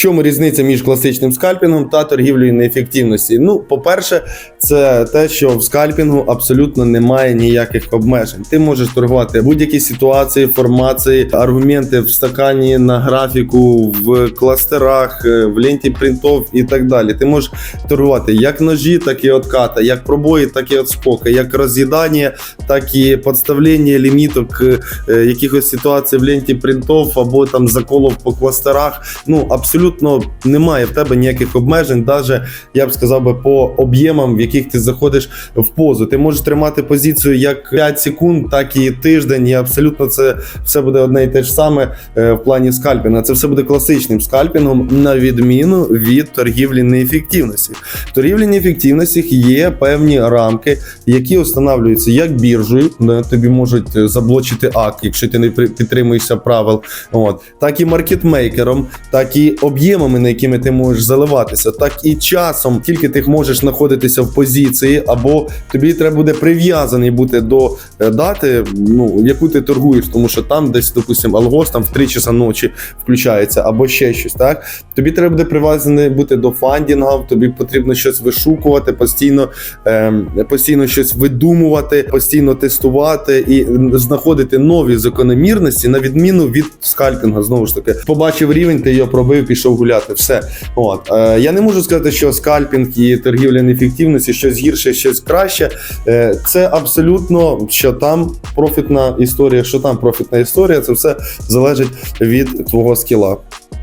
чому різниця між класичним скальпінгом та торгівлею неефективності? Ну, по-перше, це те, що в скальпінгу абсолютно немає ніяких обмежень. Ти можеш торгувати будь-які ситуації, формації, аргументи в стакані на графіку, в кластерах, е, в ленті принтов і так далі. Ти можеш торгувати як ножі, так і отката, як пробої, так і отскоки, як роз'їдання, так і підставлення ліміток е, якихось ситуацій в ленті принтов або там заколов по кластерах. Ну абсолютно немає в тебе ніяких обмежень, навіть я б сказав би по об'ємам, в яких ти заходиш в позу. Ти можеш тримати позицію як 5 секунд, так і тиждень. І абсолютно це все буде одне і те ж саме е, в плані скальпінга. Це все буде класичним скальпінгом, на відміну від торгівлі неефективності. В торгівлі неефективності є певні рамки, які встановлюються як біржею, де тобі можуть е, заблочити ак, якщо ти не підтримуєшся правил. От так і маркетмейкером, так і об'ємами, на якими ти можеш заливатися, так і часом, тільки ти можеш знаходитися в позиції, або тобі треба буде прив'язаний бути до е, дати, ну яку ти торгуєш, тому що там десь, допустимо, алгос там в 3 часа ночі включається, або ще щось. Так тобі треба буде прив'язаний бути до фандінга, тобі потрібно щось вишукувати, постійно, ем, постійно щось видумувати, постійно тестувати і знаходити нові закономірності на відміну від скальпінга. Знову ж таки, побачив рівень, ти його пробив, пішов гуляти. Все. От е, я не можу сказати, що скальпінг і торгівля неефективності щось гірше, щось краще. Е, це абсолютно що там профітна історія, що там профітна історія. Це все залежить від твого скіла.